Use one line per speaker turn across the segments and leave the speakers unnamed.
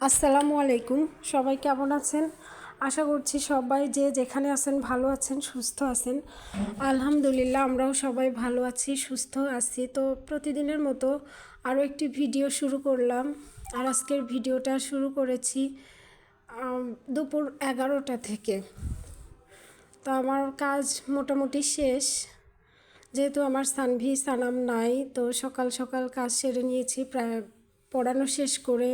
আসসালামু আলাইকুম। সবাই কেমন আছেন? আশা করছি সবাই যে যেখানে আছেন ভালো আছেন, সুস্থ আছেন। আলহামদুলিল্লাহ, আমরাও সবাই ভালো আছি, সুস্থ আছি। তো প্রতিদিনের মতো আরও একটি ভিডিও শুরু করলাম। আর আজকের ভিডিওটা শুরু করেছি দুপুর এগারোটা থেকে। তো আমার কাজ মোটামুটি শেষ। যেহেতু আমার সানভি, সানাম নাই, তো সকাল সকাল কাজ সেরে নিয়েছি, প্রায় পড়ানো শেষ করে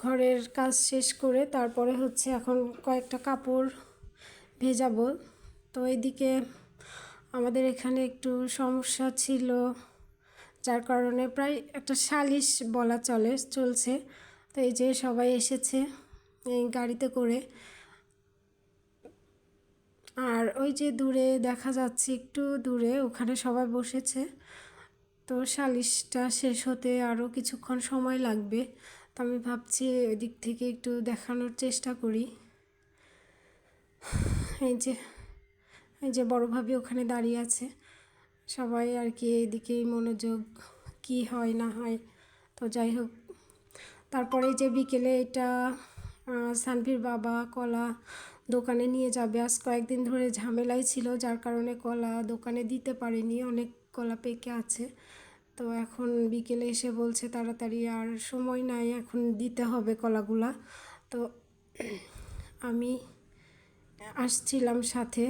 ঘরের কাজ শেষ করে তারপরে হচ্ছে এখন কয়েকটা কাপড় ভেজাবো। তো এদিকে আমাদের এখানে একটু সমস্যা ছিল, যার কারণে প্রায় একটা সালিশ বলা চলে, চলছে। তো এই যে সবাই এসেছে এই গাড়িতে করে। আর ওই যে দূরে দেখা যাচ্ছে একটু দূরে, ওখানে সবাই বসেছে। তো সালিশটা শেষ হতে আরও কিছুক্ষণ সময় লাগবে। তো আমি ভাবছি ওই দিক থেকে একটু দেখানোর চেষ্টা করি। এই যে এই যে বড় ভাবি ওখানে দাঁড়িয়ে আছে। সবাই আর কি এইদিকেই মনোযোগ, কি হয় না হয়। তো যাই হোক, তারপরে যে বিকেলে এটা সানভীর বাবা কলা দোকানে নিয়ে যাবে। আজ কয়েকদিন ধরে ঝামেলাই ছিল, যার কারণে কলা দোকানে দিতে পারিনি, অনেক কলা পেকে আছে। তো এখন বিকেলে এসে বলছে তাড়াতাড়ি আর সময় নাই, এখন দিতে হবে কলাগুলা। তো আমি আসছিলাম সাথে,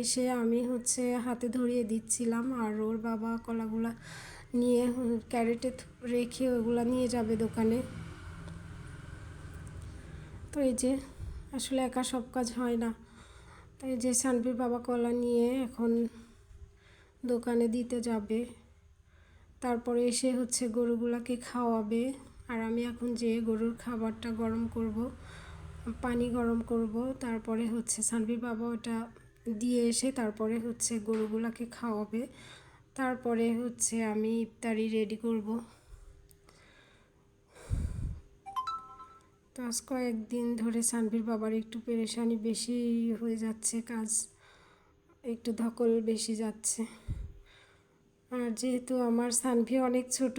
এসে আমি হচ্ছে হাতে ধরিয়ে দিচ্ছিলাম আর ওর বাবা কলাগুলা নিয়ে ক্যারেটে রেখে ওগুলা নিয়ে যাবে দোকানে। তো এই যে, আসলে একা সব কাজ হয় না। তো এই যে সানভির বাবা কলা নিয়ে এখন দোকানে দিতে যাবে। তারপরে এসে হচ্ছে গরুগুলাকে খাওয়াবে। আর আমি এখন যে গরুর খাবারটা গরম করব, পানি গরম করব, তারপরে হচ্ছে সানভির বাবা ওটা দিয়ে এসে তারপরে হচ্ছে গরুগুলাকে খাওয়াবে। তারপরে হচ্ছে আমি ইফতারি রেডি করব। তো আজ কয়েকদিন ধরে সানভির বাবার একটু পেরেশানি বেশি হয়ে যাচ্ছে, কাজ একটু ধকল বেশি যাচ্ছে। আর যেহেতু আমার সানভি অনেক ছোট,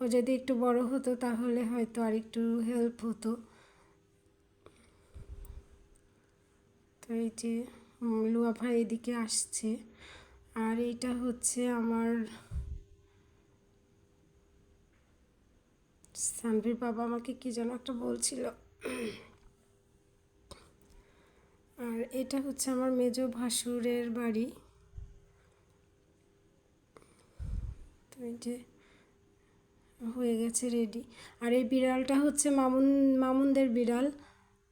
ও যদি একটু বড় হতো তাহলে হয়তো আর একটু হেল্প হতো। তো এই যে লুয়া ভাই এদিকে আসছে। আর এইটা হচ্ছে আমার সানভির বাবা আমাকে কি যেন একটা বলছিল। আর এটা হচ্ছে আমার মেজ ভাসুরের বাড়ি। তো এই যে হয়ে গেছে রেডি আর এই বিড়ালটা হচ্ছে মামুন, মামুনদের বিড়াল।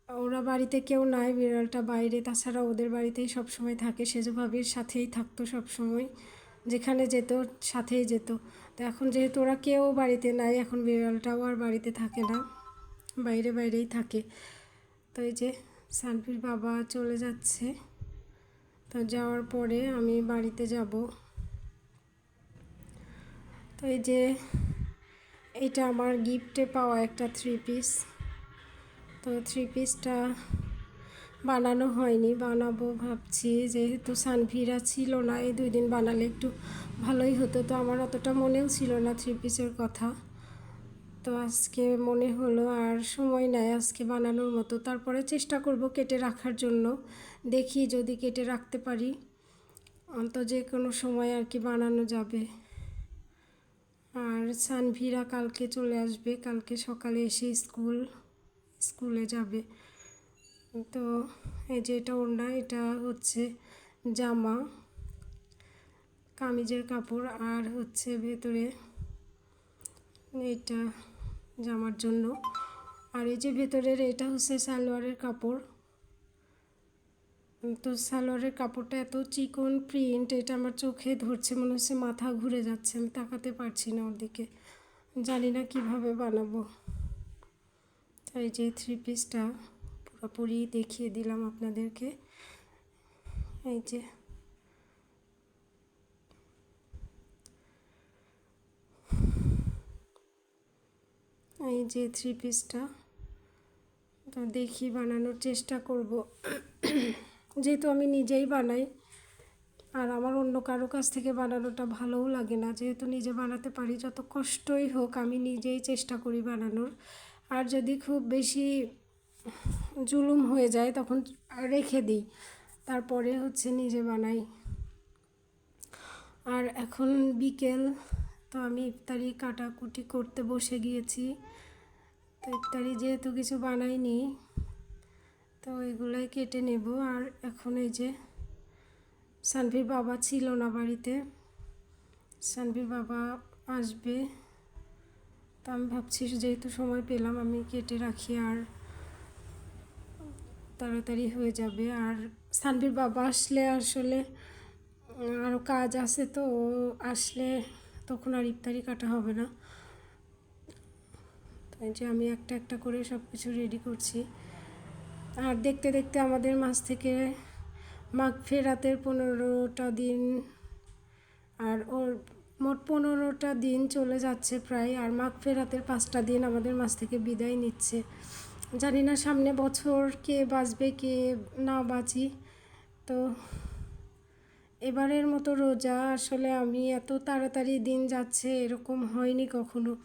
ওরা বাড়িতে কেউ নাই, বিড়ালটা বাইরে। তাছাড়া ওদের বাড়িতেই সব সময় থাকে, সেজো ভাবির সাথেই থাকতো সব সময় যেখানে যেত, সাথেই যেত। তো এখন যেহেতু ওরা কেউ বাড়িতে নাই, এখন বিড়ালটাও আর বাড়িতে থাকে না, বাইরে বাইরেই থাকে। তো এই যে সানভির বাবা চলে যাচ্ছে। তো যাওয়ার পরে আমি বাড়িতে যাব। তো এই যে এটা আমার গিফটে পাওয়া একটা থ্রি পিস তো থ্রি পিসটা বানানো হয়নি, বানাবো ভাবছি। যেহেতু সানভিরা ছিল না, এই দুই দিন বানালে একটু ভালোই হতো। তো আমার অতটা মনেও ছিল না থ্রি পিসের কথা। তো আজকে মনে হলো আর সময় নেয় আজকে বানানোর মতো। তারপরে চেষ্টা করব কেটে রাখার জন্য। দেখি যদি কেটে রাখতে পারি। অন্ত যে কোনো সময় আর কি বানানো যাবে। আর সানভিরা কালকে চলে আসবে, কালকে সকালে এসে স্কুল, স্কুলে যাবে। তো এই যে এটা ওড়না, এটা হচ্ছে জামা, কামিজের কাপড় আর হচ্ছে ভেতরে এটা জামার জন্য। আর এই যে ভেতরের এটা হচ্ছে সালোয়ারের কাপড়। তো সালোয়ারের কাপড়টা এত চিকন প্রিন্ট এটা আমার চোখে ধরছে, মনে হচ্ছে মাথা ঘুরে যাচ্ছে, আমি তাকাতে পারছি না ওর দিকে। জানি না কীভাবে বানাবো। তাই যে থ্রি পিসটা পুরোপুরি দেখিয়ে দিলাম আপনাদেরকে। এই যে। এই যে থ্রি পিসটা তো দেখি বানানোর চেষ্টা করব। যেহেতু আমি নিজেই বানাই, আর আমার অন্য কারও কাছ থেকে বানানোটা ভালোও লাগে না। যেহেতু নিজে বানাতে পারি, যত কষ্টই হোক আমি নিজেই চেষ্টা করি বানানোর। আর যদি খুব বেশি জুলুম হয়ে যায়, তখন রেখে দিই। তারপরে হচ্ছে নিজে বানাই। আর এখন বিকেল, তো আমি ইফতারি কাটাকুটি করতে বসে গিয়েছি। তো ইফতারি যেহেতু কিছু বানাইনি তো এগুলাই কেটে নেব। আর এখন এই যে সানভির বাবা ছিল না বাড়িতে, সানভির বাবা আসবে। তা আমি ভাবছি যেহেতু সময় পেলাম, আমি কেটে রাখি আর তাড়াতাড়ি হয়ে যাবে। আর সানভির বাবা আসলে আসলে আরও কাজ আছে তো আসলে তখন আর ইফতারি কাটা হবে না। তাই যে আমি একটা একটা করে সব কিছু রেডি করছি। আর দেখতে দেখতে আমাদের মাছ থেকে মাঘ ফেরাতের পনেরোটা দিন আর ওর মোট পনেরোটা দিন চলে যাচ্ছে প্রায়, আর মাঘ ফেরাতের পাঁচটা দিন আমাদের মাছ থেকে বিদায় নিচ্ছে। জানি না সামনে বছর কে বাঁচবে, কে না বাঁচি। তো এবারের মতো রোজা, আসলে আমি এত তাড়াতাড়ি দিন যাচ্ছে এরকম হয়নি কখনো।